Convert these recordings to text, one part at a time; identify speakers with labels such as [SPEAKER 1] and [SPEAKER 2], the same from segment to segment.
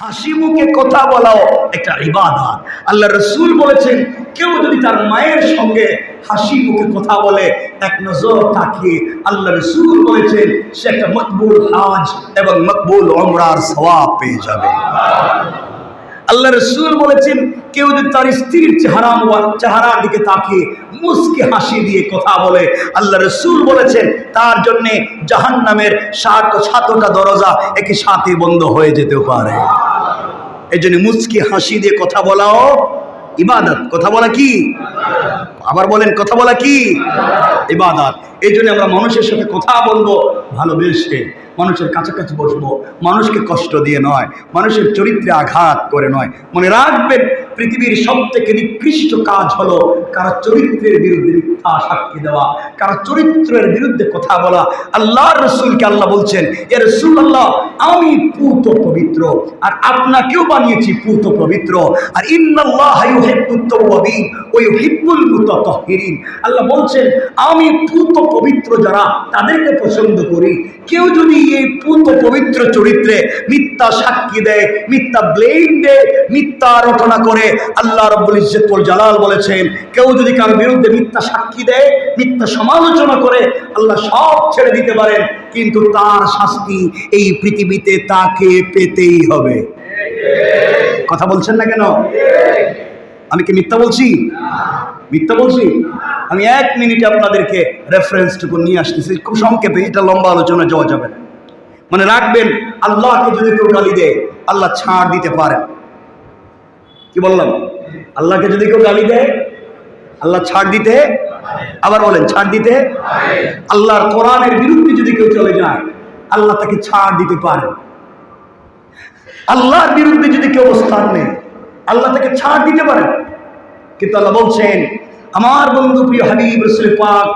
[SPEAKER 1] হাসি মুখে কথা বলাও একটা ইবাদত। আল্লাহ রসুল বলেছেন, কেউ যদি তার মায়ের সঙ্গে হাসি মুখে কথা বলে, এক নজর তাকিয়ে আল্লাহ রসুল বলেছেন, সে একটা মকবুল হাজ এবং মকবুল ওমরার সওয়াব পেয়ে যাবে। আল্লাহ রসুল বলেছেন, কেউ যদি তার স্ত্রীর চেহারা চেহারার দিকে তাকিয়ে মুসকে হাসি দিয়ে কথা বলে, আল্লাহ রসুল বলেছেন, তার জন্যে জাহান নামের সাত সাতটা দরজা একই সাথে বন্ধ হয়ে যেতে পারে। এই জন্য মুসকি হাসি দিয়ে কথা বলাও। ইবাদত, কথা বলা কি? আবার বলেন, কথা বলা কি? ইবাদত। এই জন্য আমরা মানুষের সাথে কথা বলব, ভালোবেসে মানুষের কাছাকাছি বসবো। মানুষকে কষ্ট দিয়ে নয়, মানুষের চরিত্রে আঘাত করে নয়। মনে রাখবেন, পৃথিবীর সব থেকে নিকৃষ্ট কাজ হলো কারও চরিত্রের বিরুদ্ধে মিথ্যা সাক্ষী দেওয়া, কারও চরিত্রের বিরুদ্ধে কথা বলা। আল্লাহর রসুলকে আল্লাহ বলছেন এ রসুল আল্লাহ আমি পূত পবিত্র, আর আপনাকেও বানিয়েছি পূত পবিত্র। আর ইন্নাল্লাহ ইউহিব্বুত তাওয়াবিন ওয়া আল্লাহ বলছেন, আমি পূত পবিত্র যারা, তাদেরকে পছন্দ করি। কেউ যদি এই পূত পবিত্র চরিত্রে মিথ্যা সাক্ষী দেয়, মিথ্যা ব্লেম দেয়, মিথ্যা রটনা করে, আল্লাহ রব্বুল ইজ্জতুল জালাল বলেছেন, কেউ যদি কারও বিরুদ্ধে মিথ্যা সাক্ষী দেয়, মিথ্যা সমালোচনা করে, আল্লাহ সব ছেড়ে দিতে পারেন। কিন্তু তার শাস্তি এই পৃথিবীতে তাকে পেতেই হবে। কথা বলছেন না কেন? আমি কি মিথ্যা বলছি? মিথ্যা বলছি? আমি এক মিনিটে আপনাদেরকে রেফারেন্সটুকু নিয়ে আসতেছি। খুব সংক্ষেপে, এটা লম্বা আলোচনা যাওয়া যাবে মানে রাখবেন, আল্লাহকে যদি কেউ গালি দেয়, আল্লাহ ছাড় দিতে পারেন কি বললাম? আল্লাহকে যদি কেউ গালি দেয়, আল্লাহ ছাড় দিতে আবার বলেন, ছাড় দিতে আল্লাহর কোরআনের বিরুদ্ধে যদি কেউ চলে যায়, আল্লাহ তাকে ছাড় দিতে পারে। আল্লাহর বিরুদ্ধে যদি কেউ অবস্থান নেয়, আল্লাহ তাকে ছাড় দিতে পারে। কিন্তু আল্লাহ বলছেন, আমার বন্ধু প্রিয় হাবিব রসুল পাক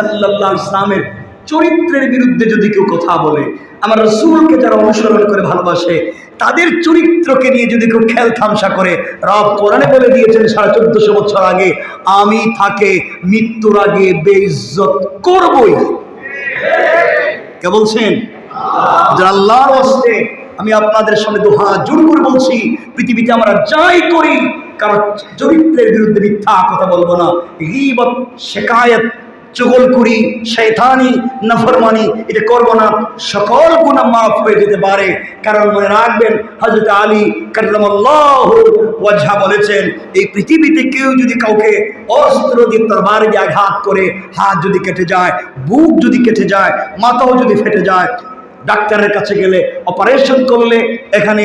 [SPEAKER 1] আলাইহি ইসলামের চরিত্রের বিরুদ্ধে যদি কেউ কথা বলে, আমার রসুলকে যারা অনুসরণ করে ভালোবাসে, তাদের চরিত্রকে নিয়ে যদি কেউ খেল থামসা করে, রব কোরআনে বলে দিয়েছেন সাড়ে চোদ্দশো বছর আগে, আমি তাকে মৃত্যুর আগে বেইজ্জত করবই। কে বলছেন? আল্লাহর হস্তে আমি আপনাদের সামনে দোহা জোর করে বলছি, পৃথিবীতে আমরা যাই করি কারণ চরিত্রের বিরুদ্ধে মিথ্যা কথা বলব না। শেকায়ত চগলকুড়ি শৈতানি নফরমানি, এটা করব না। সকল গুণা মাফ হয়ে যেতে পারে। কারণ মনে রাখবেন হজরত আলী ওয়াজহা বলেছেন, এই পৃথিবীতে কেউ যদি কাউকে অস্ত্র দিয়ে তরবারি দিয়ে আঘাত করে, হাত যদি কেটে যায়, বুক যদি কেটে যায়, মাথাও যদি ফেটে যায়, ডাক্তারের কাছে গেলে অপারেশন করলে এখানে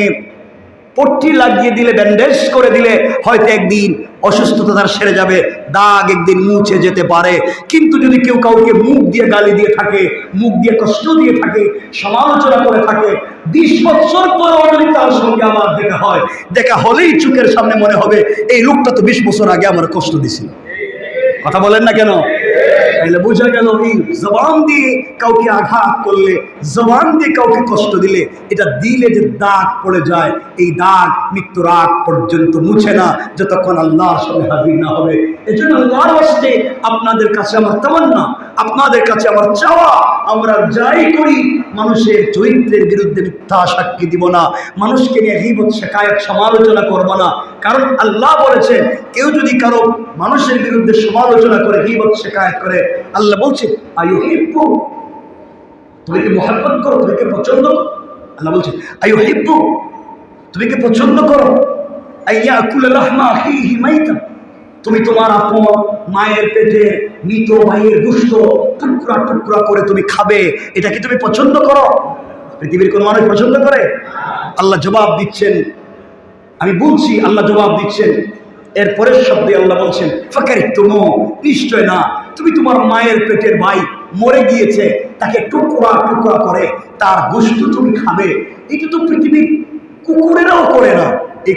[SPEAKER 1] পট্টি লাগিয়ে দিলে, ব্যান্ডেজ করে দিলে হয়তো একদিন অসুস্থতা তার সেরে যাবে, দাগ একদিন মুছে যেতে পারে। কিন্তু যদি কেউ কাউকে মুখ দিয়ে গালি দিয়ে থাকে, মুখ দিয়ে কষ্ট দিয়ে থাকে, সমালোচনা করে থাকে, বিশ বছর পরেও যদি তার সঙ্গে আমার দেখা হয়। দেখা হলেই চোখের সামনে মনে হবে, এই লোকটা তো বিশ বছর আগে আমার কষ্ট দিছিল। কথা বলেন না কেন? তাহলে বোঝা গেল এই জবান দিয়ে কাউকে আঘাত করলে, জবান দিয়ে কাউকে কষ্ট দিলে, এটা দিলে যে দাগ পড়ে যায়, এই দাগ মৃত্যুর আগ পর্যন্ত মুছে না, যতক্ষণ আল্লাহর সঙ্গে হাজির না হবে। এই জন্য আল্লাহর আসতে আপনাদের কাছে আমার তামান্না। আপনাদের কাছে আমার চাওয়া, আমরা যাই করি, মানুষের চরিত্রের বিরুদ্ধে মিথ্যা সাক্ষী দিব না, মানুষকে নিয়ে হিবত শেখায়ত, সমালোচনা করব না। কারণ আল্লাহ বলেছেন, কেউ যদি কারও মানুষের বিরুদ্ধে সমালোচনা করে হিবত শেখায়ত করে, আল্লাহ বলছে আয়ু হিব্বু তুমি কি মোহাব্বত করো? তুমি কি পছন্দ আল্লাহ বলছে আয়ু হিব্বু তুমি কি পছন্দ করো? আইয়া কুল রহমা হি হিমাইতা তুমি তোমার আপন মায়ের পেটে মৃত ভাইয়ের দুষ্ট টুকরা টুকরা করে তুমি খাবে, এটা কি তুমি পছন্দ করো? পৃথিবীর কোন মানুষ পছন্দ করে? আল্লাহ জবাব দিচ্ছেন। আমি বলছি, আল্লাহ জবাব দিচ্ছেন। এর পরের শব্দে আল্লাহ বলছেন ফাঁকের তুমো নিশ্চয় না। তুমি তোমার মায়ের পেটের ভাই মরে গিয়েছে, তাকে টুকরা টুকরা করে তার গোষ্ঠ তুমি খাবে। এটা তো পৃথিবীর কুকুরেরাও করে না। এই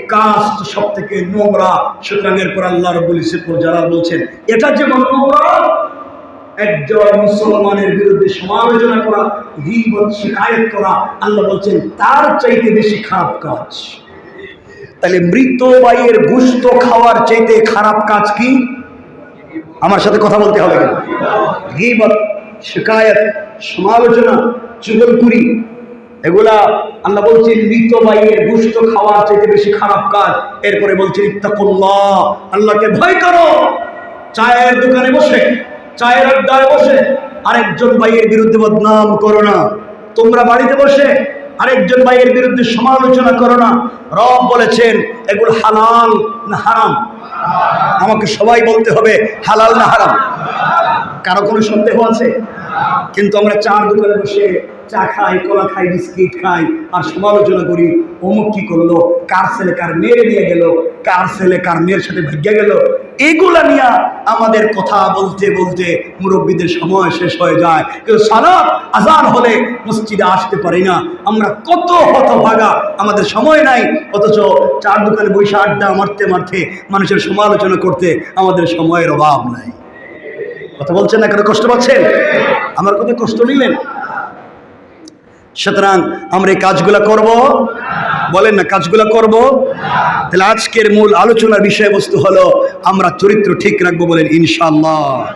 [SPEAKER 1] তো সব থেকে নোংরা, সুতরাং এরপর আল্লাহ ইসেপুর যারা বলছেন, এটা নোংরা, একজন মুসলমানের বিরুদ্ধে সমালোচনা করা শিকায়ত করা, আল্লাহ বলছেন, তার চাইতে বেশি খারাপ কাজ। তাহলে মৃত ভাইয়ের গুস্ত খাওয়ার চাইতে খারাপ কাজ কি? আমার সাথে কথা বলতে হবে গিবত, শিকায়ত, সমালোচনা, চুগলকুরি এগুলা আল্লাহ বলছেন, মৃত বাইয়ের গুস্ত খাওয়ার চাইতে বেশি খারাপ কাজ। এরপরে বলছেন, ইত্তাকুল্লাহ, আল্লাহকে ভয় করো। চায়ের দোকানে বসে, চায়ের আড্ডায় বসে, আরেকজন ভাইয়ের বিরুদ্ধে বদনাম করো না। তোমরা বাড়িতে বসে, আরেকজন ভাইয়ের বিরুদ্ধে সমালোচনা করো না। রব বলেছেন, এগুলো হালাল না হারাম? আমাকে সবাই বলতে হবে, হালাল না হারাম? কারও কোনো সন্দেহ আছে? কিন্তু আমরা চার দোকানে বসে চা খাই, কলা খাই, বিস্কিট খাই, আর সমালোচনা করি, অমুক কি করল, কার ছেলে কার মেয়ে নিয়ে গেল, কার ছেলে কার মেয়ের সাথে ভাগ্যা গেল, এগুলা নিয়ে আমাদের কথা বলতে বলতে মুরব্বীদের সময় শেষ হয়ে যায়। কিন্তু সালাত আজান হলে মসজিদে আসতে পারি না। আমরা কত হতভাগা, আমাদের সময় নাই, অথচ চার দোকানে বসে আড্ডা মারতে মারতে মানুষের সমালোচনা করতে আমাদের সময়ের অভাব নাই। কথা বলছেন না, কেন কষ্ট পাচ্ছেন? আমার কথা কষ্ট নিলেন? সুতরাং আমরা এই কাজগুলা করব। বলেন না, কাজগুলো করব। তাহলে আজকের মূল আলোচনার বিষয়বস্তু হলো আমরা চরিত্র ঠিক রাখব বলেন, ইনশাআল্লাহ।